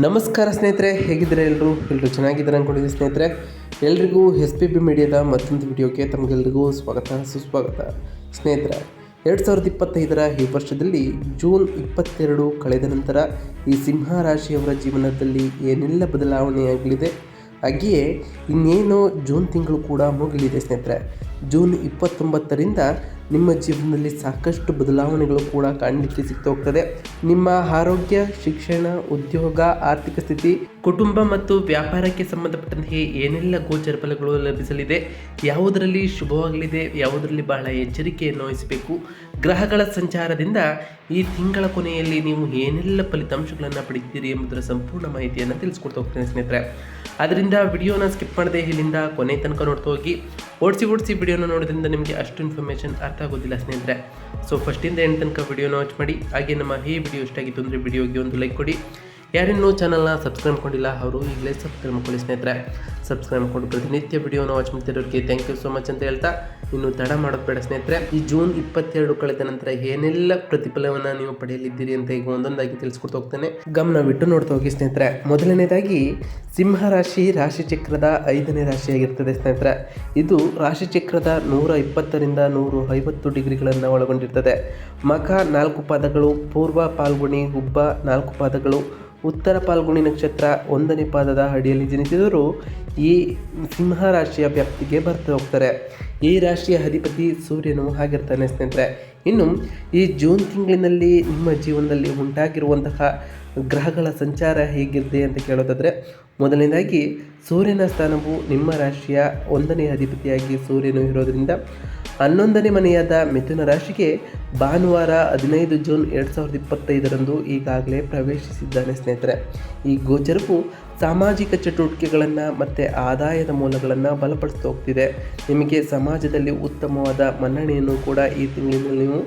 ನಮಸ್ಕಾರ ಸ್ನೇಹಿತರೆ, ಹೇಗಿದ್ದಾರೆ ಎಲ್ಲರೂ? ಎಲ್ಲರೂ ಚೆನ್ನಾಗಿದ್ದಾರೆ ಅಂದ್ಕೊಂಡಿದ್ದೀನಿ ಸ್ನೇಹಿತರೆ? ಎಲ್ರಿಗೂ ಎಸ್ ಪಿ ಬಿ ಮೀಡಿಯಾದ ಮತ್ತೊಂದು ವಿಡಿಯೋಕ್ಕೆ ತಮಗೆಲ್ರಿಗೂ ಸ್ವಾಗತ, ಸುಸ್ವಾಗತ. ಸ್ನೇಹಿತರೆ, ಎರಡು ಸಾವಿರದ ಇಪ್ಪತ್ತೈದರ ಈ ವರ್ಷದಲ್ಲಿ ಜೂನ್ ಇಪ್ಪತ್ತೆರಡು ಕಳೆದ ನಂತರ ಈ ಸಿಂಹ ರಾಶಿಯವರ ಜೀವನದಲ್ಲಿ ಏನೆಲ್ಲ ಬದಲಾವಣೆಯಾಗಲಿದೆ ಹಾಗೆಯೇ ಇನ್ನೇನು ಜೂನ್ ತಿಂಗಳು ಕೂಡ ಮುಗಿಲಿದೆ ಸ್ನೇಹಿತರೆ. ಜೂನ್ ಇಪ್ಪತ್ತೊಂಬತ್ತರಿಂದ ನಿಮ್ಮ ಜೀವನದಲ್ಲಿ ಸಾಕಷ್ಟು ಬದಲಾವಣೆಗಳು ಕೂಡ ಕಾಣಲಿಕ್ಕೆ ಸಿಗ್ತಾ ಹೋಗ್ತದೆ ನಿಮ್ಮ ಆರೋಗ್ಯ, ಶಿಕ್ಷಣ, ಉದ್ಯೋಗ, ಆರ್ಥಿಕ ಸ್ಥಿತಿ, ಕುಟುಂಬ ಮತ್ತು ವ್ಯಾಪಾರಕ್ಕೆ ಸಂಬಂಧಪಟ್ಟಂತೆ ಏನೆಲ್ಲ ಗೋಚರ ಫಲಗಳು ಲಭಿಸಲಿದೆ? ಯಾವುದರಲ್ಲಿ ಶುಭವಾಗಲಿದೆ? ಯಾವುದರಲ್ಲಿ ಬಹಳ ಎಚ್ಚರಿಕೆಯನ್ನು ವಹಿಸಬೇಕು? ಗ್ರಹಗಳ ಸಂಚಾರದಿಂದ ಈ ತಿಂಗಳ ಕೊನೆಯಲ್ಲಿ ನೀವು ಏನೆಲ್ಲ ಫಲಿತಾಂಶಗಳನ್ನು ಪಡೆಯುತ್ತೀರಿ ಎಂಬುದರ ಸಂಪೂರ್ಣ ಮಾಹಿತಿಯನ್ನು ತಿಳಿಸ್ಕೊಡ್ತಾ ಹೋಗ್ತೇನೆ ಸ್ನೇಹಿತರೆ. ಅದರಿಂದ ವಿಡಿಯೋನ ಸ್ಕಿಪ್ ಮಾಡದೆ ಇಲ್ಲಿಂದ ಕೊನೆ ತನಕ ನೋಡ್ತಾ ಹೋಗಿ. ಓಡಿಸಿ ಓಡಿಸಿ ವಿಡಿಯೋನ ನೋಡೋದ್ರಿಂದ ನಿಮಗೆ ಅಷ್ಟು ಇನ್ಫಾರ್ಮೇಷನ್ ಅರ್ಥ ಆಗೋದಿಲ್ಲ ಸ್ನೇಹಿತರೆ. ಸೊ ಫಸ್ಟಿಂದ ಎಂಟು ತನಕ ವಿಡಿಯೋನ ವಾಚ್ ಮಾಡಿ. ಹಾಗೆ ನಮ್ಮ ಈ ವಿಡಿಯೋ ಇಷ್ಟ ಆಗಿತ್ತು ಅಂದರೆ ವಿಡಿಯೋಗೆ ಒಂದು ಲೈಕ್ ಕೊಡಿ. ಯಾರಿನ್ನೂ ಚಾನಲ್ನ ಸಬ್ಸ್ಕ್ರೈಬ್ ಮಾಡಿಲ್ಲ, ಅವರು ಈಗಲೇ ಸಬ್ಸ್ಕ್ರೈಬ್ ಮಾಡ್ಕೊಳ್ಳಿ ಸ್ನೇಹಿತರೆ. ಸಬ್ಸ್ಕ್ರೈಬ್ ಮಾಡ್ಕೊಂಡು ಪ್ರತಿನಿತ್ಯ ವಿಡಿಯೋನ ವಾಚ್ ಮಾಡ್ತಿರೋರಿಗೆ ಥ್ಯಾಂಕ್ ಯು ಸೊ ಮಚ್ ಅಂತ ಹೇಳ್ತಾ ಇನ್ನು ತಡ ಮಾಡೋದು ಬೇಡ ಸ್ನೇಹಿತರೆ, ಈ ಜೂನ್ ಇಪ್ಪತ್ತೆರಡು ಕಳೆದ ನಂತರ ಏನೆಲ್ಲ ಪ್ರತಿಫಲವನ್ನು ನೀವು ಪಡೆಯಲಿದ್ದೀರಿ ಅಂತ ಈಗ ಒಂದೊಂದಾಗಿ ತಿಳಿಸ್ಕೊಡ್ತಾ ಹೋಗ್ತೇನೆ. ಗಮನವಿಟ್ಟು ನೋಡ್ತಾ ಹೋಗಿ ಸ್ನೇಹಿತರೆ, ಮೊದಲನೇದಾಗಿ ಸಿಂಹ ರಾಶಿ ರಾಶಿ ಚಕ್ರದ ಐದನೇ ರಾಶಿಯಾಗಿರ್ತದೆ ಸ್ನೇಹಿತರೆ. ಇದು ರಾಶಿ ಚಕ್ರದ ನೂರ ಇಪ್ಪತ್ತರಿಂದ ನೂರು ಐವತ್ತು ಡಿಗ್ರಿಗಳನ್ನು ಒಳಗೊಂಡಿರ್ತದೆ. ಮಖ ನಾಲ್ಕು ಪಾದಗಳು, ಪೂರ್ವ ಪಾಲ್ಗುಣಿ ಹುಬ್ಬ ನಾಲ್ಕು ಪಾದಗಳು, ಉತ್ತರ ಪಾಲ್ಗುಣಿ ನಕ್ಷತ್ರ ಒಂದನೇ ಪಾದದ ಅಡಿಯಲ್ಲಿ ಜನಿಸಿದವರು ಈ ಸಿಂಹ ರಾಶಿಯ ವ್ಯಾಪ್ತಿಗೆ ಬರ್ತಾ ಹೋಗ್ತಾರೆ. ಈ ರಾಶಿಯ ಅಧಿಪತಿ ಸೂರ್ಯನು ಆಗಿರ್ತಾನೆ ಸ್ನೇಹಿತರೆ. ಇನ್ನು ಈ ಜೂನ್ ತಿಂಗಳಿನಲ್ಲಿ ನಿಮ್ಮ ಜೀವನದಲ್ಲಿ ಉಂಟಾಗಿರುವಂತಹ ಗ್ರಹಗಳ ಸಂಚಾರ ಹೇಗಿದೆ ಅಂತ ಕೇಳೋದಾದರೆ, ಮೊದಲನೇದಾಗಿ ಸೂರ್ಯನ ಸ್ಥಾನವು ನಿಮ್ಮ ರಾಶಿಯ ಒಂದನೇ ಅಧಿಪತಿಯಾಗಿ ಸೂರ್ಯನು ಇರೋದರಿಂದ ಹನ್ನೊಂದನೇ ಮನೆಯಾದ ಮಿಥುನ ರಾಶಿಗೆ ಭಾನುವಾರ ಹದಿನೈದು ಜೂನ್ ಎರಡು ಸಾವಿರದ ಇಪ್ಪತ್ತೈದರಂದು ಈಗಾಗಲೇ ಪ್ರವೇಶಿಸಿದ್ದಾನೆ ಸ್ನೇಹಿತರೆ. ಈ ಗೋಚರವು ಸಾಮಾಜಿಕ ಚಟುವಟಿಕೆಗಳನ್ನು ಮತ್ತು ಆದಾಯದ ಮೂಲಗಳನ್ನು ಬಲಪಡಿಸ್ತಾ ಹೋಗ್ತಿದೆ. ನಿಮಗೆ ಸಮಾಜದಲ್ಲಿ ಉತ್ತಮವಾದ ಮನ್ನಣೆಯನ್ನು ಕೂಡ ಈ ತಿಂಗಳಿನಲ್ಲಿ ನೀವು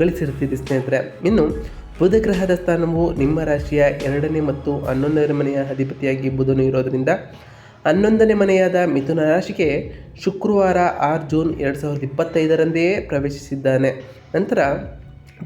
ಗಳಿಸಿರ್ತೀರಿ ಸ್ನೇಹಿತರೆ. ಇನ್ನು ಬುಧ ಗ್ರಹದ ಸ್ಥಾನವು ನಿಮ್ಮ ರಾಶಿಯ ಎರಡನೇ ಮತ್ತು ಹನ್ನೊಂದನೇ ಮನೆಯ ಅಧಿಪತಿಯಾಗಿ ಬುಧನು ಇರೋದರಿಂದ ಹನ್ನೊಂದನೇ ಮನೆಯಾದ ಮಿಥುನ ರಾಶಿಗೆ ಶುಕ್ರವಾರ ಆರು ಜೂನ್ ಎರಡು ಸಾವಿರದ ಇಪ್ಪತ್ತೈದರಂದೇ ಪ್ರವೇಶಿಸಿದ್ದಾನೆ. ನಂತರ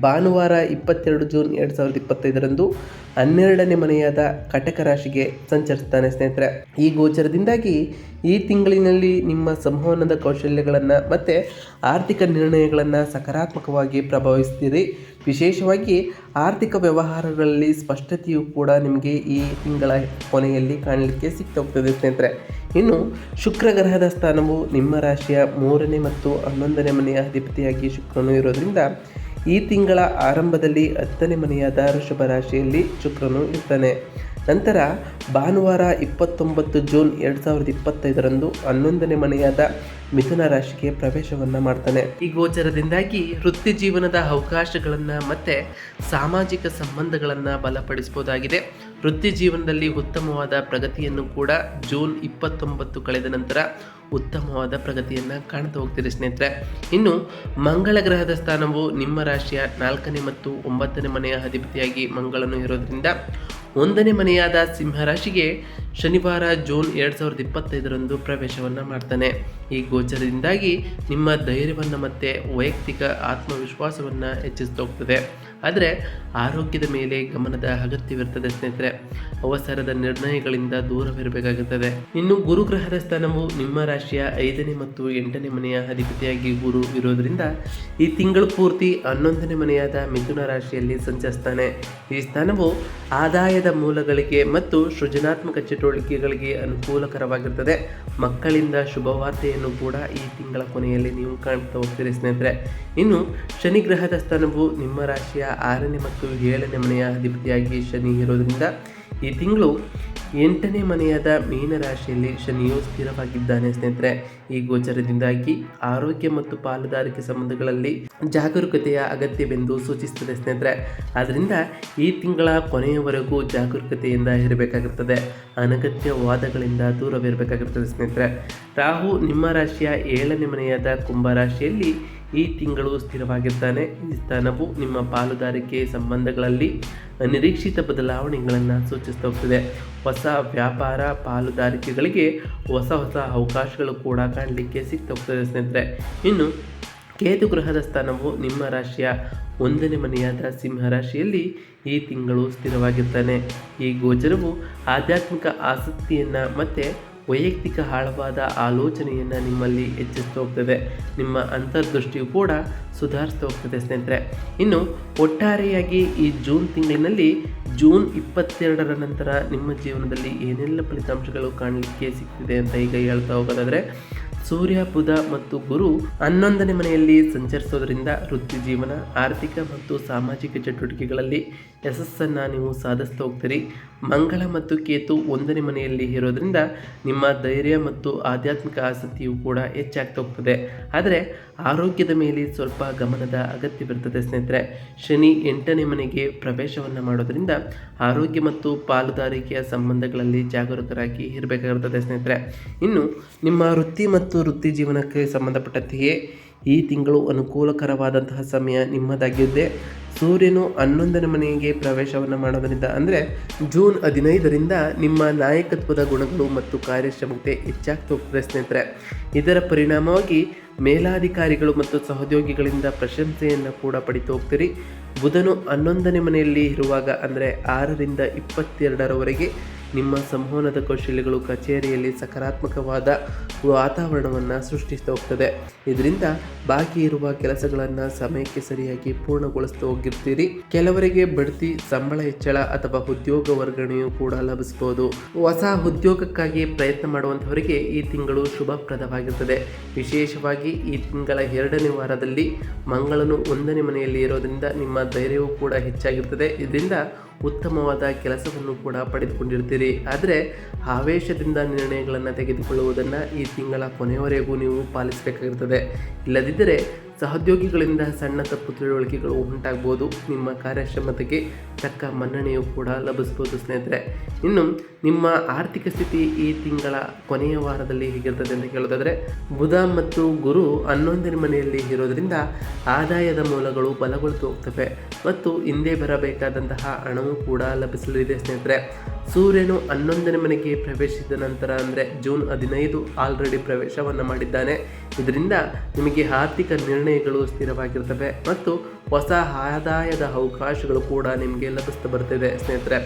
ಭಾನುವಾರ ಇಪ್ಪತ್ತೆರಡು ಜೂನ್ ಎರಡು ಸಾವಿರದ ಇಪ್ಪತ್ತೈದರಂದು ಹನ್ನೆರಡನೇ ಮನೆಯಾದ ಕಟಕ ರಾಶಿಗೆ ಸಂಚರಿಸ್ತಾನೆ ಸ್ನೇಹಿತರೆ. ಈ ಗೋಚರದಿಂದಾಗಿ ಈ ತಿಂಗಳಿನಲ್ಲಿ ನಿಮ್ಮ ಸಂವಹನದ ಕೌಶಲ್ಯಗಳನ್ನು ಮತ್ತು ಆರ್ಥಿಕ ನಿರ್ಣಯಗಳನ್ನು ಸಕಾರಾತ್ಮಕವಾಗಿ ಪ್ರಭಾವಿಸ್ತೀರಿ ವಿಶೇಷವಾಗಿ ಆರ್ಥಿಕ ವ್ಯವಹಾರಗಳಲ್ಲಿ ಸ್ಪಷ್ಟತೆಯು ಕೂಡ ನಿಮಗೆ ಈ ತಿಂಗಳ ಕೊನೆಯಲ್ಲಿ ಕಾಣಲಿಕ್ಕೆ ಸಿಕ್ತ ಹೋಗ್ತದೆ ಸ್ನೇಹಿತರೆ. ಇನ್ನು ಶುಕ್ರ ಗ್ರಹದ ಸ್ಥಾನವು ನಿಮ್ಮ ರಾಶಿಯ ಮೂರನೇ ಮತ್ತು ಹನ್ನೊಂದನೇ ಮನೆಯ ಅಧಿಪತಿಯಾಗಿ ಶುಕ್ರನು ಇರೋದ್ರಿಂದ ಈ ತಿಂಗಳ ಆರಂಭದಲ್ಲಿ ಹತ್ತನೇ ಮನೆಯಾದ ವೃಷಭ ರಾಶಿಯಲ್ಲಿ ಶುಕ್ರನು ಇರ್ತಾನೆ. ನಂತರ ಭಾನುವಾರ ಇಪ್ಪತ್ತೊಂಬತ್ತು ಜೂನ್ ಎರಡು ಸಾವಿರದ ಇಪ್ಪತ್ತೈದರಂದು ಹನ್ನೊಂದನೇ ಮನೆಯಾದ ಮಿಥುನ ರಾಶಿಗೆ ಪ್ರವೇಶವನ್ನು ಮಾಡ್ತಾನೆ. ಈ ಗೋಚರದಿಂದಾಗಿ ವೃತ್ತಿ ಜೀವನದ ಅವಕಾಶಗಳನ್ನು ಮತ್ತು ಸಾಮಾಜಿಕ ಸಂಬಂಧಗಳನ್ನು ಬಲಪಡಿಸಬಹುದಾಗಿದೆ ವೃತ್ತಿ ಜೀವನದಲ್ಲಿ ಉತ್ತಮವಾದ ಪ್ರಗತಿಯನ್ನು ಕೂಡ ಜೂನ್ ಇಪ್ಪತ್ತೊಂಬತ್ತು ಕಳೆದ ನಂತರ ಉತ್ತಮವಾದ ಪ್ರಗತಿಯನ್ನು ಕಾಣ್ತಾ ಹೋಗ್ತೀರಿ ಸ್ನೇಹಿತರೆ. ಇನ್ನು ಮಂಗಳ ಗ್ರಹದ ಸ್ಥಾನವು ನಿಮ್ಮ ರಾಶಿಯ ನಾಲ್ಕನೇ ಮತ್ತು ಒಂಬತ್ತನೇ ಮನೆಯ ಅಧಿಪತಿಯಾಗಿ ಮಂಗಳನು ಇರೋದ್ರಿಂದ ಒಂದನೇ ಮನೆಯಾದ ಸಿಂಹರಾಶಿಗೆ ಶನಿವಾರ ಜೂನ್ ಎರಡು ಸಾವಿರದ ಇಪ್ಪತ್ತೈದರಂದು ಪ್ರವೇಶವನ್ನು ಮಾಡ್ತಾನೆ. ಈ ಗೋಚರದಿಂದಾಗಿ ನಿಮ್ಮ ಧೈರ್ಯವನ್ನು ಮತ್ತು ವೈಯಕ್ತಿಕ ಆತ್ಮವಿಶ್ವಾಸವನ್ನು ಹೆಚ್ಚಿಸ್ತಾ ಹೋಗ್ತದೆ. ಆದರೆ ಆರೋಗ್ಯದ ಮೇಲೆ ಗಮನದ ಅಗತ್ಯವಿರ್ತದೆ ಸ್ನೇಹಿತರೆ. ಅವಸರದ ನಿರ್ಣಯಗಳಿಂದ ದೂರವಿರಬೇಕಾಗುತ್ತದೆ. ಇನ್ನು ಗುರುಗ್ರಹದ ಸ್ಥಾನವು ನಿಮ್ಮ ರಾಶಿಯ ಐದನೇ ಮತ್ತು ಎಂಟನೇ ಮನೆಯ ಅಧಿಪತಿಯಾಗಿ ಗುರು ಇರೋದರಿಂದ ಈ ತಿಂಗಳು ಪೂರ್ತಿ ಹನ್ನೊಂದನೇ ಮನೆಯಾದ ಮಿಥುನ ರಾಶಿಯಲ್ಲಿ ಸಂಚರಿಸ್ತಾನೆ. ಈ ಸ್ಥಾನವು ಆದಾಯದ ಮೂಲಗಳಿಗೆ ಮತ್ತು ಸೃಜನಾತ್ಮಕ ಚಟುವಟಿಕೆಗಳಿಗೆ ಅನುಕೂಲಕರವಾಗಿರ್ತದೆ. ಮಕ್ಕಳಿಂದ ಶುಭವಾರ್ತೆಯನ್ನು ಕೂಡ ಈ ತಿಂಗಳ ಕೊನೆಯಲ್ಲಿ ನೀವು ಕಾಣ್ತಾ ಹೋಗ್ತೀರಿ ಸ್ನೇಹಿತರೆ. ಇನ್ನು ಶನಿಗ್ರಹದ ಸ್ಥಾನವು ನಿಮ್ಮ ರಾಶಿಯ ಆರನೇ ಮತ್ತು ಏಳನೇ ಮನೆಯ ಅಧಿಪತಿಯಾಗಿ ಶನಿ ಇರೋದ್ರಿಂದ ಈ ತಿಂಗಳು ಎಂಟನೇ ಮನೆಯಾದ ಮೀನರಾಶಿಯಲ್ಲಿ ಶನಿಯು ಸ್ಥಿರವಾಗಿದ್ದಾನೆ ಸ್ನೇಹಿತರೆ. ಈ ಗೋಚರದಿಂದಾಗಿ ಆರೋಗ್ಯ ಮತ್ತು ಪಾಲುದಾರಿಕೆ ಸಂಬಂಧಗಳಲ್ಲಿ ಜಾಗರೂಕತೆಯ ಅಗತ್ಯವೆಂದು ಸೂಚಿಸುತ್ತದೆ ಸ್ನೇಹಿತರೆ. ಆದ್ದರಿಂದ ಈ ತಿಂಗಳ ಕೊನೆಯವರೆಗೂ ಜಾಗರೂಕತೆಯಿಂದ ಇರಬೇಕಾಗಿರ್ತದೆ ಅನಗತ್ಯ ವಾದಗಳಿಂದ ದೂರವಿರಬೇಕಾಗಿರ್ತದೆ ಸ್ನೇಹಿತರೆ. ರಾಹು ನಿಮ್ಮ ರಾಶಿಯ ಏಳನೇ ಮನೆಯಾದ ಕುಂಭ ರಾಶಿಯಲ್ಲಿ ಈ ತಿಂಗಳು ಸ್ಥಿರವಾಗಿರ್ತಾನೆ ಈ ಸ್ಥಾನವು ನಿಮ್ಮ ಪಾಲುದಾರಿಕೆ ಸಂಬಂಧಗಳಲ್ಲಿ ನಿರೀಕ್ಷಿತ ಬದಲಾವಣೆಗಳನ್ನು ಸೂಚಿಸ್ತಾ ಹೋಗ್ತದೆ. ಹೊಸ ವ್ಯಾಪಾರ, ಪಾಲುದಾರಿಕೆಗಳಿಗೆ ಹೊಸ ಹೊಸ ಅವಕಾಶಗಳು ಕೂಡ ಕಾಣಲಿಕ್ಕೆ ಸಿಗ್ತಾ ಹೋಗ್ತದೆ ಸ್ನೇಹಿತರೆ. ಇನ್ನು ಕೇತು ಗ್ರಹದ ಸ್ಥಾನವು ನಿಮ್ಮ ರಾಶಿಯ ಒಂದನೇ ಮನೆಯಾದ ಸಿಂಹ ರಾಶಿಯಲ್ಲಿ ಈ ತಿಂಗಳು ಸ್ಥಿರವಾಗಿರ್ತಾನೆ. ಈ ಗೋಚರವು ಆಧ್ಯಾತ್ಮಿಕ ಆಸಕ್ತಿಯನ್ನು ಮತ್ತು ವೈಯಕ್ತಿಕ ಆಳವಾದ ಆಲೋಚನೆಯನ್ನು ನಿಮ್ಮಲ್ಲಿ ಹೆಚ್ಚಿಸ್ತಾ ಹೋಗ್ತದೆ. ನಿಮ್ಮ ಅಂತರ್ದೃಷ್ಟಿಯು ಕೂಡ ಸುಧಾರಿಸ್ತಾ ಹೋಗ್ತದೆ ಸ್ನೇಹಿತರೆ. ಇನ್ನು ಒಟ್ಟಾರೆಯಾಗಿ ಈ ಜೂನ್ ತಿಂಗಳಿನಲ್ಲಿ ಜೂನ್ ಇಪ್ಪತ್ತೆರಡರ ನಂತರ ನಿಮ್ಮ ಜೀವನದಲ್ಲಿ ಏನೆಲ್ಲ ಫಲಿತಾಂಶಗಳು ಕಾಣಲಿಕ್ಕೆ ಸಿಗ್ತಿದೆ ಅಂತ ಈಗ ಹೇಳ್ತಾ ಹೋಗೋದಾದರೆ ಸೂರ್ಯ, ಬುಧ ಮತ್ತು ಗುರು ಹನ್ನೊಂದನೇ ಮನೆಯಲ್ಲಿ ಸಂಚರಿಸೋದ್ರಿಂದ ವೃತ್ತಿ ಜೀವನ ಆರ್ಥಿಕ ಮತ್ತು ಸಾಮಾಜಿಕ ಚಟುವಟಿಕೆಗಳಲ್ಲಿ ಯಶಸ್ಸನ್ನು ನೀವು ಸಾಧಿಸ್ತಾ ಹೋಗ್ತೀರಿ. ಮಂಗಳ ಮತ್ತು ಕೇತು ಒಂದನೇ ಮನೆಯಲ್ಲಿ ಇರೋದ್ರಿಂದ ನಿಮ್ಮ ಧೈರ್ಯ ಮತ್ತು ಆಧ್ಯಾತ್ಮಿಕ ಆಸಕ್ತಿಯು ಕೂಡ ಹೆಚ್ಚಾಗ್ತಾ ಹೋಗ್ತದೆ. ಆದರೆ ಆರೋಗ್ಯದ ಮೇಲೆ ಸ್ವಲ್ಪ ಗಮನದ ಅಗತ್ಯವಿರ್ತದೆ ಸ್ನೇಹಿತರೆ. ಶನಿ ಎಂಟನೇ ಮನೆಗೆ ಪ್ರವೇಶವನ್ನು ಮಾಡೋದರಿಂದ ಆರೋಗ್ಯ ಮತ್ತು ಪಾಲುದಾರಿಕೆಯ ಸಂಬಂಧಗಳಲ್ಲಿ ಜಾಗರೂಕರಾಗಿ ಇರಬೇಕಾಗಿರ್ತದೆ ಸ್ನೇಹಿತರೆ. ಇನ್ನು ನಿಮ್ಮ ವೃತ್ತಿ ಮತ್ತು ವೃತ್ತಿ ಜೀವನಕ್ಕೆ ಸಂಬಂಧಪಟ್ಟಂತೆಯೇ ಈ ತಿಂಗಳು ಅನುಕೂಲಕರವಾದಂತಹ ಸಮಯ ನಿಮ್ಮದಾಗಿದ್ದೆ ಸೂರ್ಯನು ಹನ್ನೊಂದನೇ ಮನೆಗೆ ಪ್ರವೇಶವನ್ನು ಮಾಡೋದರಿಂದ ಅಂದರೆ ಜೂನ್ ಹದಿನೈದರಿಂದ ನಿಮ್ಮ ನಾಯಕತ್ವದ ಗುಣಗಳು ಮತ್ತು ಕಾರ್ಯಕ್ಷಮತೆ ಹೆಚ್ಚಾಗ್ತಾ ಹೋಗ್ತದೆ ಸ್ನೇಹಿತರೆ. ಇದರ ಪರಿಣಾಮವಾಗಿ ಮೇಲಾಧಿಕಾರಿಗಳು ಮತ್ತು ಸಹೋದ್ಯೋಗಿಗಳಿಂದ ಪ್ರಶಂಸೆಯನ್ನು ಕೂಡ ಪಡಿತು ಹೋಗ್ತೀರಿ. ಬುಧನು ಹನ್ನೊಂದನೇ ಮನೆಯಲ್ಲಿ ಇರುವಾಗ ಅಂದರೆ ಆರರಿಂದ ಇಪ್ಪತ್ತೆರಡರವರೆಗೆ ನಿಮ್ಮ ಸಂವಹನದ ಕೌಶಲ್ಯಗಳು ಕಚೇರಿಯಲ್ಲಿ ಸಕಾರಾತ್ಮಕವಾದ ವಾತಾವರಣವನ್ನು ಸೃಷ್ಟಿಸ್ತಾ ಹೋಗ್ತದೆ. ಇದರಿಂದ ಬಾಕಿ ಇರುವ ಕೆಲಸಗಳನ್ನು ಸಮಯಕ್ಕೆ ಸರಿಯಾಗಿ ಪೂರ್ಣಗೊಳಿಸ್ತಾ ಹೋಗಿರ್ತೀರಿ. ಕೆಲವರಿಗೆ ಬಡ್ತಿ, ಸಂಬಳ ಹೆಚ್ಚಳ ಅಥವಾ ಉದ್ಯೋಗ ವರ್ಗಣೆಯೂ ಕೂಡ ಲಭಿಸಬಹುದು ಹೊಸ ಉದ್ಯೋಗಕ್ಕಾಗಿ ಪ್ರಯತ್ನ ಮಾಡುವಂಥವರಿಗೆ ಈ ತಿಂಗಳು ಶುಭಪ್ರದವಾಗಿರ್ತದೆ. ವಿಶೇಷವಾಗಿ ಈ ತಿಂಗಳ ಎರಡನೇ ವಾರದಲ್ಲಿ ಮಂಗಳನು ಒಂದನೇ ಮನೆಯಲ್ಲಿ ಇರೋದ್ರಿಂದ ನಿಮ್ಮ ಧೈರ್ಯವೂ ಕೂಡ ಹೆಚ್ಚಾಗಿರ್ತದೆ. ಇದರಿಂದ ಉತ್ತಮವಾದ ಕೆಲಸವನ್ನು ಕೂಡ ಪಡೆದುಕೊಂಡಿರ್ತೀರಿ. ಆದರೆ ಆವೇಶದಿಂದ ನಿರ್ಣಯಗಳನ್ನು ತೆಗೆದುಕೊಳ್ಳುವುದನ್ನು ಈ ತಿಂಗಳ ಕೊನೆಯವರೆಗೂ ನೀವು ಪಾಲಿಸಬೇಕಾಗಿರ್ತದೆ. ಇಲ್ಲದಿದ್ದರೆ ಸಹೋದ್ಯೋಗಿಗಳಿಂದ ಸಣ್ಣ ತಪ್ಪು ತಿಳುವಳಿಕೆಗಳು ಉಂಟಾಗ್ಬೋದು. ನಿಮ್ಮ ಕಾರ್ಯಕ್ಷಮತೆಗೆ ತಕ್ಕ ಮನ್ನಣೆಯು ಕೂಡ ಲಭಿಸ್ಬೋದು ಸ್ನೇಹಿತರೆ. ಇನ್ನು ನಿಮ್ಮ ಆರ್ಥಿಕ ಸ್ಥಿತಿ ಈ ತಿಂಗಳ ಕೊನೆಯ ವಾರದಲ್ಲಿ ಹೇಗಿರ್ತದೆ ಅಂತ ಕೇಳೋದಾದರೆ, ಬುಧ ಮತ್ತು ಗುರು ಹನ್ನೊಂದನೇ ಮನೆಯಲ್ಲಿ ಇರೋದರಿಂದ ಆದಾಯದ ಮೂಲಗಳು ಬಲಗೊಳ್ತು ಹೋಗ್ತವೆ ಮತ್ತು ಹಿಂದೆ ಬರಬೇಕಾದಂತಹ ಹಣವು ಕೂಡ ಲಭಿಸಲಿದೆ ಸ್ನೇಹಿತರೆ. ಸೂರ್ಯನು ಹನ್ನೊಂದನೇ ಮನೆಗೆ ಪ್ರವೇಶಿಸಿದ ನಂತರ ಅಂದರೆ ಜೂನ್ ಹದಿನೈದು ಆಲ್ರೆಡಿ ಪ್ರವೇಶವನ್ನು ಮಾಡಿದ್ದಾನೆ. ಇದರಿಂದ ನಿಮಗೆ ಆರ್ಥಿಕ ನಿರ್ಣಯಗಳು ಸ್ಥಿರವಾಗಿರ್ತವೆ ಮತ್ತು ಹೊಸ ಆದಾಯದ ಅವಕಾಶಗಳು ಕೂಡ ನಿಮಗೆ ಲಭಿಸ್ತಾ ಬರ್ತಿದೆ ಸ್ನೇಹಿತರೆ.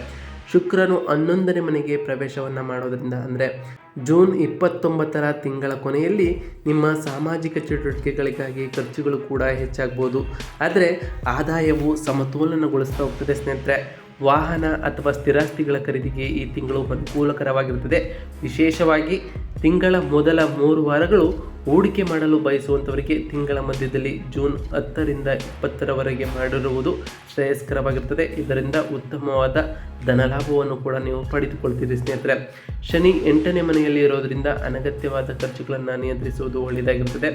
ಶುಕ್ರನು ಹನ್ನೊಂದನೇ ಮನೆಗೆ ಪ್ರವೇಶವನ್ನು ಮಾಡೋದರಿಂದ ಅಂದರೆ ಜೂನ್ ಇಪ್ಪತ್ತೊಂಬತ್ತರ ತಿಂಗಳ ಕೊನೆಯಲ್ಲಿ ನಿಮ್ಮ ಸಾಮಾಜಿಕ ಚಟುವಟಿಕೆಗಳಿಗಾಗಿ ಖರ್ಚುಗಳು ಕೂಡ ಹೆಚ್ಚಾಗ್ಬೋದು. ಆದರೆ ಆದಾಯವು ಸಮತೋಲನಗೊಳಿಸ್ತಾ ಹೋಗ್ತದೆ, ಸ್ನೇಹಿತರೆ. ವಾಹನ ಅಥವಾ ಸ್ಥಿರಾಸ್ತಿಗಳ ಖರೀದಿಗೆ ಈ ತಿಂಗಳು ಅನುಕೂಲಕರವಾಗಿರುತ್ತದೆ. ವಿಶೇಷವಾಗಿ ತಿಂಗಳ ಮೊದಲ ಮೂರು ವಾರಗಳು ಹೂಡಿಕೆ ಮಾಡಲು ಬಯಸುವಂಥವರಿಗೆ ತಿಂಗಳ ಮಧ್ಯದಲ್ಲಿ ಜೂನ್ ಹತ್ತರಿಂದ ಇಪ್ಪತ್ತರವರೆಗೆ ಮಾಡಿರುವುದು ಶ್ರೇಯಸ್ಕರವಾಗಿರುತ್ತದೆ. ಇದರಿಂದ ಉತ್ತಮವಾದ ಧನಲಾಭವನ್ನು ಕೂಡ ನೀವು ಪಡೆದುಕೊಳ್ತೀರಿ ಸ್ನೇಹಿತರೆ. ಶನಿ ಎಂಟನೇ ಮನೆಯಲ್ಲಿ ಇರೋದರಿಂದ ಅನಗತ್ಯವಾದ ಖರ್ಚುಗಳನ್ನು ನಿಯಂತ್ರಿಸುವುದು ಒಳ್ಳೆಯದಾಗಿರುತ್ತದೆ.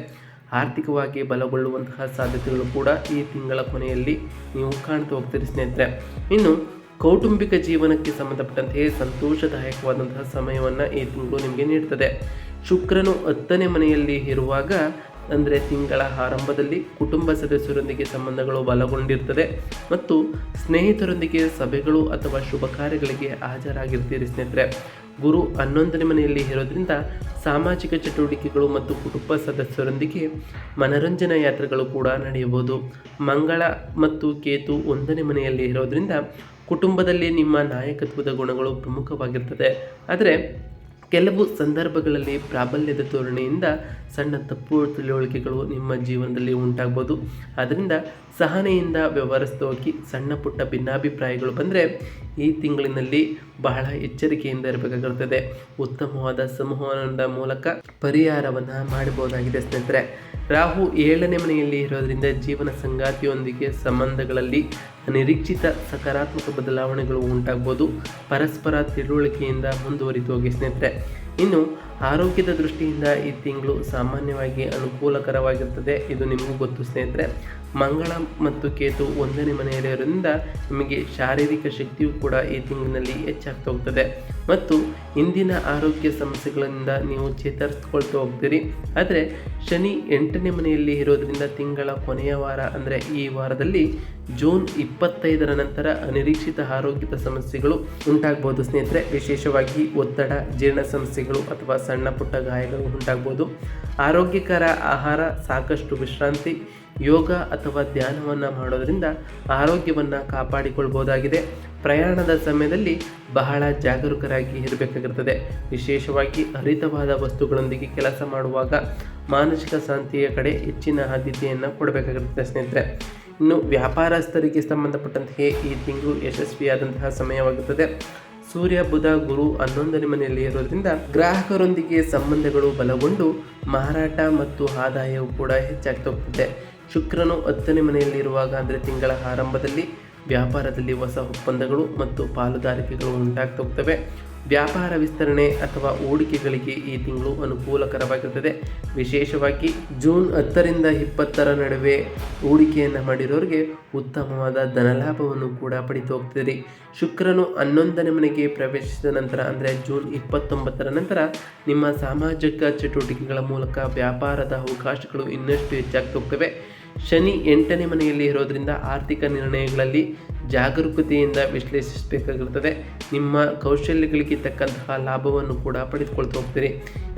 ಆರ್ಥಿಕವಾಗಿ ಬಲಗೊಳ್ಳುವಂತಹ ಸಾಧ್ಯತೆಗಳು ಕೂಡ ಈ ತಿಂಗಳ ಕೊನೆಯಲ್ಲಿ ನೀವು ಕಾಣ್ತಾ ಹೋಗ್ತೀರಿ ಸ್ನೇಹಿತರೆ. ಇನ್ನು ಕೌಟುಂಬಿಕ ಜೀವನಕ್ಕೆ ಸಂಬಂಧಪಟ್ಟಂತೆ ಸಂತೋಷದಾಯಕವಾದಂತಹ ಸಮಯವನ್ನು ಈ ತಿಂಗಳು ನಿಮಗೆ ನೀಡ್ತದೆ. ಶುಕ್ರನು ಹತ್ತನೇ ಮನೆಯಲ್ಲಿ ಇರುವಾಗ, ಅಂದರೆ ತಿಂಗಳ ಆರಂಭದಲ್ಲಿ ಕುಟುಂಬ ಸದಸ್ಯರೊಂದಿಗೆ ಸಂಬಂಧಗಳು ಬಲಗೊಂಡಿರ್ತದೆ. ಮತ್ತು ಸ್ನೇಹಿತರೊಂದಿಗೆ ಸಭೆಗಳು ಅಥವಾ ಶುಭ ಕಾರ್ಯಗಳಿಗೆ ಹಾಜರಾಗಿರ್ತೀರಿ ಸ್ನೇಹಿತರೆ. ಗುರು ಹನ್ನೊಂದನೇ ಮನೆಯಲ್ಲಿ ಇರೋದ್ರಿಂದ ಸಾಮಾಜಿಕ ಚಟುವಟಿಕೆಗಳು ಮತ್ತು ಕುಟುಂಬ ಸದಸ್ಯರೊಂದಿಗೆ ಮನರಂಜನಾ ಯಾತ್ರೆಗಳು ಕೂಡ ನಡೆಯಬಹುದು. ಮಂಗಳ ಮತ್ತು ಕೇತು ಒಂದನೇ ಮನೆಯಲ್ಲಿ ಇರೋದ್ರಿಂದ ಕುಟುಂಬದಲ್ಲಿ ನಿಮ್ಮ ನಾಯಕತ್ವದ ಗುಣಗಳು ಪ್ರಮುಖವಾಗಿರ್ತದೆ. ಆದರೆ ಕೆಲವು ಸಂದರ್ಭಗಳಲ್ಲಿ ಪ್ರಾಬಲ್ಯದ ಧೋರಣೆಯಿಂದ ಸಣ್ಣ ತಪ್ಪು ತಿಳುವಳಿಕೆಗಳು ನಿಮ್ಮ ಜೀವನದಲ್ಲಿ ಉಂಟಾಗ್ಬೋದು. ಆದ್ದರಿಂದ ಸಹನೆಯಿಂದ ವ್ಯವಹರಿಸ್ತಾ ಹೋಗಿ ಸಣ್ಣ ಪುಟ್ಟ ಭಿನ್ನಾಭಿಪ್ರಾಯಗಳು ಬಂದರೆ ಈ ತಿಂಗಳಿನಲ್ಲಿ ಬಹಳ ಎಚ್ಚರಿಕೆಯಿಂದ ಇರಬೇಕಾಗಿರುತ್ತದೆ ಉತ್ತಮವಾದ ಸಂವಹನದ ಮೂಲಕ ಪರಿಹಾರವನ್ನು ಮಾಡಬಹುದಾಗಿದೆ ಸ್ನೇಹಿತರೆ. ರಾಹು ಏಳನೇ ಮನೆಯಲ್ಲಿ ಇರೋದರಿಂದ ಜೀವನ ಸಂಗಾತಿಯೊಂದಿಗೆ ಸಂಬಂಧಗಳಲ್ಲಿ ನಿರೀಕ್ಷಿತ ಸಕಾರಾತ್ಮಕ ಬದಲಾವಣೆಗಳು ಉಂಟಾಗ್ಬೋದು. ಪರಸ್ಪರ ತಿಳುವಳಿಕೆಯಿಂದ ಮುಂದುವರಿತು ಹೋಗಿ ಸ್ನೇಹಿತರೆ. ಇನ್ನು ಆರೋಗ್ಯದ ದೃಷ್ಟಿಯಿಂದ ಈ ತಿಂಗಳು ಸಾಮಾನ್ಯವಾಗಿ ಅನುಕೂಲಕರವಾಗಿರ್ತದೆ. ಇದು ನಿಮಗೂ ಗೊತ್ತು ಸ್ನೇಹಿತರೆ. ಮಂಗಳ ಮತ್ತು ಕೇತು ಒಂದನೇ ಮನೆಯಲ್ಲಿರೋದ್ರಿಂದ ನಿಮಗೆ ಶಾರೀರಿಕ ಶಕ್ತಿಯೂ ಕೂಡ ಈ ತಿಂಗಳಿನಲ್ಲಿ ಹೆಚ್ಚಾಗ್ತಾ ಹೋಗ್ತದೆ. ಮತ್ತು ಇಂದಿನ ಆರೋಗ್ಯ ಸಮಸ್ಯೆಗಳಿಂದ ನೀವು ಚೇತರಿಸ್ಕೊಳ್ತಾ ಹೋಗ್ತೀರಿ. ಆದರೆ ಶನಿ ಎಂಟನೇ ಮನೆಯಲ್ಲಿ ಇರೋದ್ರಿಂದ ತಿಂಗಳ ಕೊನೆಯ ವಾರ ಅಂದರೆ ಈ ವಾರದಲ್ಲಿ ಜೂನ್ ಇಪ್ಪತ್ತೈದರ ನಂತರ ಅನಿರೀಕ್ಷಿತ ಆರೋಗ್ಯದ ಸಮಸ್ಯೆಗಳು ಉಂಟಾಗಬಹುದು ಸ್ನೇಹಿತರೆ. ವಿಶೇಷವಾಗಿ ಒತ್ತಡ, ಜೀರ್ಣ ಸಮಸ್ಯೆಗಳು ಅಥವಾ ಸಣ್ಣ ಪುಟ್ಟ ಗಾಯಗಳು ಉಂಟಾಗ್ಬೋದು. ಆರೋಗ್ಯಕರ ಆಹಾರ ಸಾಕಷ್ಟು ವಿಶ್ರಾಂತಿ, ಯೋಗ ಅಥವಾ ಧ್ಯಾನವನ್ನು ಮಾಡೋದರಿಂದ ಆರೋಗ್ಯವನ್ನು ಕಾಪಾಡಿಕೊಳ್ಬೋದಾಗಿದೆ. ಪ್ರಯಾಣದ ಸಮಯದಲ್ಲಿ ಬಹಳ ಜಾಗರೂಕರಾಗಿ ಇರಬೇಕಾಗಿರ್ತದೆ. ವಿಶೇಷವಾಗಿ ಹರಿತವಾದ ವಸ್ತುಗಳೊಂದಿಗೆ ಕೆಲಸ ಮಾಡುವಾಗ ಮಾನಸಿಕ ಶಾಂತಿಯ ಕಡೆ ಹೆಚ್ಚಿನ ಆದ್ಯತೆಯನ್ನು ಕೊಡಬೇಕಾಗಿರ್ತದೆ ಸ್ನೇಹಿತರೆ. ಇನ್ನು ವ್ಯಾಪಾರಸ್ಥರಿಗೆ ಸಂಬಂಧಪಟ್ಟಂತೆಯೇ ಈ ತಿಂಗಳು ಯಶಸ್ವಿಯಾದಂತಹ ಸಮಯವಾಗುತ್ತದೆ. ಸೂರ್ಯ, ಬುಧ, ಗುರು ಹನ್ನೊಂದನೇ ಮನೆಯಲ್ಲಿ ಇರೋದ್ರಿಂದ ಗ್ರಾಹಕರೊಂದಿಗೆ ಸಂಬಂಧಗಳು ಬಲಗೊಂಡು ಮಾರಾಟ ಮತ್ತು ಆದಾಯವು ಕೂಡ ಹೆಚ್ಚಾಗ್ತಾ ಹೋಗ್ತದೆ. ಶುಕ್ರನು ಹತ್ತನೇ ಮನೆಯಲ್ಲಿ ಇರುವಾಗ ಅಂದರೆ ತಿಂಗಳ ಆರಂಭದಲ್ಲಿ ವ್ಯಾಪಾರದಲ್ಲಿ ಹೊಸ ಒಪ್ಪಂದಗಳು ಮತ್ತು ಪಾಲುದಾರಿಕೆಗಳು ಉಂಟಾಗ್ತಾ ಹೋಗ್ತವೆ. ವ್ಯಾಪಾರ ವಿಸ್ತರಣೆ ಅಥವಾ ಹೂಡಿಕೆಗಳಿಗೆ ಈ ತಿಂಗಳು ಅನುಕೂಲಕರವಾಗಿರುತ್ತದೆ. ವಿಶೇಷವಾಗಿ ಜೂನ್ ಹತ್ತರಿಂದ ಇಪ್ಪತ್ತರ ನಡುವೆ ಹೂಡಿಕೆಯನ್ನು ಮಾಡಿರೋರಿಗೆ ಉತ್ತಮವಾದ ಧನಲಾಭವನ್ನು ಕೂಡ ಪಡಿತು ಹೋಗ್ತದೆ ಶುಕ್ರನು ಹನ್ನೊಂದನೇ ಮನೆಗೆ ಪ್ರವೇಶಿಸಿದ ನಂತರ, ಅಂದರೆ ಜೂನ್ ಇಪ್ಪತ್ತೊಂಬತ್ತರ ನಂತರ, ನಿಮ್ಮ ಸಾಮಾಜಿಕ ಚಟುವಟಿಕೆಗಳ ಮೂಲಕ ವ್ಯಾಪಾರದ ಅವಕಾಶಗಳು ಇನ್ನಷ್ಟು ಹೆಚ್ಚಾಗ್ತಾ ಹೋಗ್ತವೆ ಶನಿ ಎಂಟನೇ ಮನೆಯಲ್ಲಿ ಇರೋದ್ರಿಂದ ಆರ್ಥಿಕ ನಿರ್ಣಯಗಳಲ್ಲಿ ಜಾಗರೂಕತೆಯಿಂದ ವಿಶ್ಲೇಷಿಸಬೇಕಾಗಿರುತ್ತದೆ. ನಿಮ್ಮ ಕೌಶಲ್ಯಗಳಿಗೆ ತಕ್ಕಂತಹ ಲಾಭವನ್ನು ಕೂಡ ಪಡೆದುಕೊಳ್ತಾ ಹೋಗ್ತೀರಿ.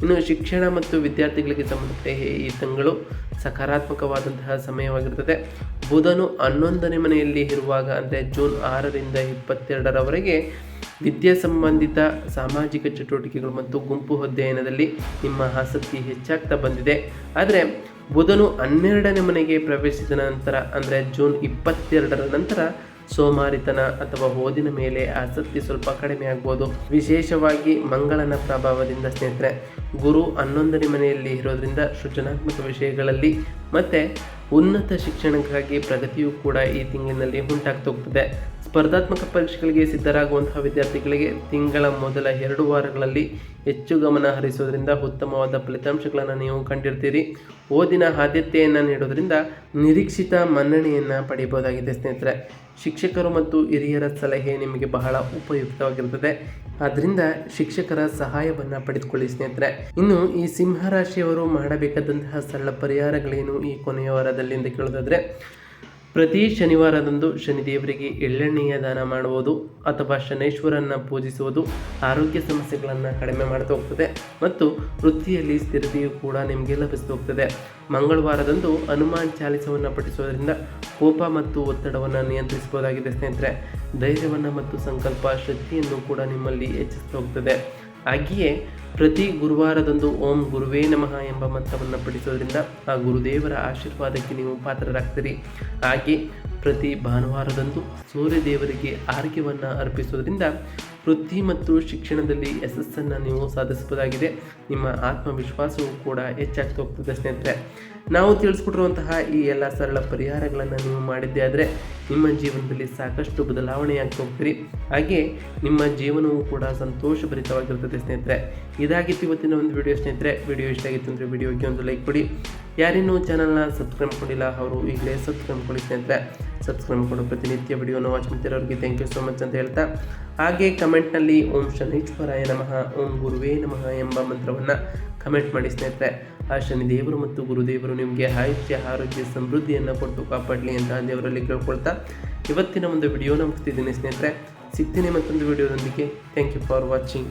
ಇನ್ನು ಶಿಕ್ಷಣ ಮತ್ತು ವಿದ್ಯಾರ್ಥಿಗಳಿಗೆ ಸಂಬಂಧಪಟ್ಟ ಈ ತಿಂಗಳು ಸಕಾರಾತ್ಮಕವಾದಂತಹ ಸಮಯವಾಗಿರ್ತದೆ ಬುಧನು ಹನ್ನೊಂದನೇ ಮನೆಯಲ್ಲಿ ಇರುವಾಗ, ಅಂದರೆ ಜೂನ್ ಆರರಿಂದ ಇಪ್ಪತ್ತೆರಡರವರೆಗೆ ವಿದ್ಯಾ ಸಂಬಂಧಿತ ಸಾಮಾಜಿಕ ಚಟುವಟಿಕೆಗಳು ಮತ್ತು ಗುಂಪು ಅಧ್ಯಯನದಲ್ಲಿ ನಿಮ್ಮ ಆಸಕ್ತಿ ಹೆಚ್ಚಾಗ್ತಾ ಬಂದಿದೆ. ಆದರೆ ಬುಧನು ಹನ್ನೆರಡನೇ ಮನೆಗೆ ಪ್ರವೇಶಿಸಿದ ನಂತರ, ಅಂದರೆ ಜೂನ್ ಇಪ್ಪತ್ತೆರಡರ ನಂತರ ಸೋಮಾರಿತನ ಅಥವಾ ಓದಿನ ಮೇಲೆ ಆಸಕ್ತಿ ಸ್ವಲ್ಪ ಕಡಿಮೆ ಆಗ್ಬೋದು. ವಿಶೇಷವಾಗಿ ಮಂಗಳನ ಪ್ರಭಾವದಿಂದ ಸ್ನೇಹಿತರೆ, ಗುರು ಹನ್ನೊಂದನೇ ಮನೆಯಲ್ಲಿ ಇರೋದ್ರಿಂದ ಸೃಜನಾತ್ಮಕ ವಿಷಯಗಳಲ್ಲಿ ಮತ್ತು ಉನ್ನತ ಶಿಕ್ಷಣಕ್ಕಾಗಿ ಪ್ರಗತಿಯೂ ಕೂಡ ಈ ತಿಂಗಳಿನಲ್ಲಿ ಉಂಟಾಗ್ತಾ ಹೋಗ್ತದೆ. ಸ್ಪರ್ಧಾತ್ಮಕ ಪರೀಕ್ಷೆಗಳಿಗೆ ಸಿದ್ಧರಾಗುವಂತಹ ವಿದ್ಯಾರ್ಥಿಗಳಿಗೆ ತಿಂಗಳ ಮೊದಲ ಎರಡು ವಾರಗಳಲ್ಲಿ ಹೆಚ್ಚು ಗಮನ ಹರಿಸೋದ್ರಿಂದ ಉತ್ತಮವಾದ ಫಲಿತಾಂಶಗಳನ್ನು ನೀವು ಕಂಡಿರ್ತೀರಿ. ಓದಿನ ಆದ್ಯತೆಯನ್ನು ನೀಡೋದ್ರಿಂದ ನಿರೀಕ್ಷಿತ ಮನ್ನಣೆಯನ್ನು ಪಡೆಯಬಹುದಾಗಿದೆ ಸ್ನೇಹಿತರೆ. ಶಿಕ್ಷಕರು ಮತ್ತು ಹಿರಿಯರ ಸಲಹೆ ನಿಮಗೆ ಬಹಳ ಉಪಯುಕ್ತವಾಗಿರುತ್ತದೆ. ಆದ್ದರಿಂದ ಶಿಕ್ಷಕರ ಸಹಾಯವನ್ನು ಪಡೆದುಕೊಳ್ಳಿ ಸ್ನೇಹಿತರೆ. ಇನ್ನು ಈ ಸಿಂಹರಾಶಿಯವರು ಮಾಡಬೇಕಾದಂತಹ ಸರಳ ಪರಿಹಾರಗಳೇನು ಈ ಕೊನೆಯ ವಾರದಲ್ಲಿ ಎಂದು ಕೇಳೋದಾದರೆ ಪ್ರತಿ ಶನಿವಾರದಂದು ಶನಿದೇವರಿಗೆ ಎಳ್ಳೆಣ್ಣೆಯ ದಾನ ಮಾಡುವುದು ಅಥವಾ ಶನೇಶ್ವರನ್ನ ಪೂಜಿಸುವುದು ಆರೋಗ್ಯ ಸಮಸ್ಯೆಗಳನ್ನು ಕಡಿಮೆ ಮಾಡ್ತಾ ಹೋಗ್ತದೆ ಮತ್ತು ವೃತ್ತಿಯಲ್ಲಿ ಸ್ಥಿರತೆಯು ಕೂಡ ನಿಮಗೆ ಲಭಿಸ್ತಾ ಹೋಗ್ತದೆ. ಮಂಗಳವಾರದಂದು ಹನುಮಾನ್ ಚಾಲಿಸವನ್ನು ಪಠಿಸುವುದರಿಂದ ಕೋಪ ಮತ್ತು ಒತ್ತಡವನ್ನು ನಿಯಂತ್ರಿಸಬಹುದಾಗಿದೆ ಸ್ನೇಹಿತರೆ. ಧೈರ್ಯವನ್ನು ಮತ್ತು ಸಂಕಲ್ಪ ಶಕ್ತಿಯನ್ನು ಕೂಡ ನಿಮ್ಮಲ್ಲಿ ಹೆಚ್ಚಿಸ್ತಾ ಹೋಗ್ತದೆ. ಹಾಗೆಯೇ ಪ್ರತಿ ಗುರುವಾರದಂದು ಓಂ ಗುರುವೇ ನಮಃ ಎಂಬ ಮಂತ್ರವನ್ನು ಪಠಿಸೋದ್ರಿಂದ ಆ ಗುರುದೇವರ ಆಶೀರ್ವಾದಕ್ಕೆ ನೀವು ಪಾತ್ರರಾಗ್ತೀರಿ. ಹಾಗೆ ಪ್ರತಿ ಭಾನುವಾರದಂದು ಸೂರ್ಯದೇವರಿಗೆ ಆರೋಗ್ಯವನ್ನು ಅರ್ಪಿಸೋದ್ರಿಂದ ವೃತ್ತಿ ಮತ್ತು ಶಿಕ್ಷಣದಲ್ಲಿ ಯಶಸ್ಸನ್ನು ನೀವು ಸಾಧಿಸಬಹುದಾಗಿದೆ. ನಿಮ್ಮ ಆತ್ಮವಿಶ್ವಾಸವೂ ಕೂಡ ಹೆಚ್ಚಾಗ್ತಾ ಹೋಗ್ತದೆ ಸ್ನೇಹಿತರೆ. ನಾವು ತಿಳಿಸ್ಕೊಟ್ಟಿರುವಂತಹ ಈ ಎಲ್ಲ ಸರಳ ಪರಿಹಾರಗಳನ್ನು ನೀವು ಮಾಡಿದ್ದೇ ಆದರೆ ನಿಮ್ಮ ಜೀವನದಲ್ಲಿ ಸಾಕಷ್ಟು ಬದಲಾವಣೆಯಾಗ್ತಾ ಹೋಗ್ತೀರಿ ಹಾಗೆ ನಿಮ್ಮ ಜೀವನವೂ ಕೂಡ ಸಂತೋಷಭರಿತವಾಗಿರ್ತದೆ ಸ್ನೇಹಿತರೆ. ಇದಾಗಿತ್ತು ಇವತ್ತಿನ ಒಂದು ವಿಡಿಯೋ ಸ್ನೇಹಿತರೆ. ವಿಡಿಯೋ ಇಷ್ಟ ಆಗಿತ್ತು ಅಂದರೆ ವಿಡಿಯೋಗೆ ಒಂದು ಲೈಕ್ ಕೊಡಿ. ಯಾರಿನ್ನೂ ಚಾನಲ್ನ ಸಬ್ಸ್ಕ್ರೈಬ್ ಮಾಡಿಲ್ಲ, ಅವರು ಈಗಲೇ ಸಬ್ಸ್ಕ್ರೈಬ್ ಕೊಡಿ ಸ್ನೇಹಿತರೆ. ಸಬ್ಸ್ಕ್ರೈಬ್ ಕೊಡು ಪ್ರತಿನಿತ್ಯ ವಿಡಿಯೋನ ವಾಚ್ ಮಾಡ್ತಿರೋರಿಗೆ ಥ್ಯಾಂಕ್ ಯು ಸೋ ಮಚ್ ಅಂತ ಹೇಳ್ತಾ. ಹಾಗೆ ಕಮೆಂಟ್ನಲ್ಲಿ ಓಂ ಶನೈಶ್ವರಾಯ ನಮಃ, ಓಂ ಗುರುವೇ ನಮಃ ಎಂಬ ಮಂತ್ರವನ್ನು ಕಮೆಂಟ್ ಮಾಡಿ ಸ್ನೇಹಿತರೆ. ಆ ಶನಿದೇವರು ಮತ್ತು ಗುರುದೇವರು ನಿಮಗೆ ಆಯುಷ್ಯ, ಆರೋಗ್ಯ, ಸಮೃದ್ಧಿಯನ್ನು ಕೊಟ್ಟು ಕಾಪಾಡಲಿ ಅಂತ ದೇವರಲ್ಲಿ ಕೇಳ್ಕೊಳ್ತಾ ಇವತ್ತಿನ ಒಂದು ವಿಡಿಯೋನ ಮುಗಿಸ್ತಿದ್ದೀನಿ ಸ್ನೇಹಿತರೆ. ಸಿಗ್ತೀನಿ ಮತ್ತೊಂದು ವಿಡಿಯೋದೊಂದಿಗೆ ಥ್ಯಾಂಕ್ ಯು ಫಾರ್ ವಾಚಿಂಗ್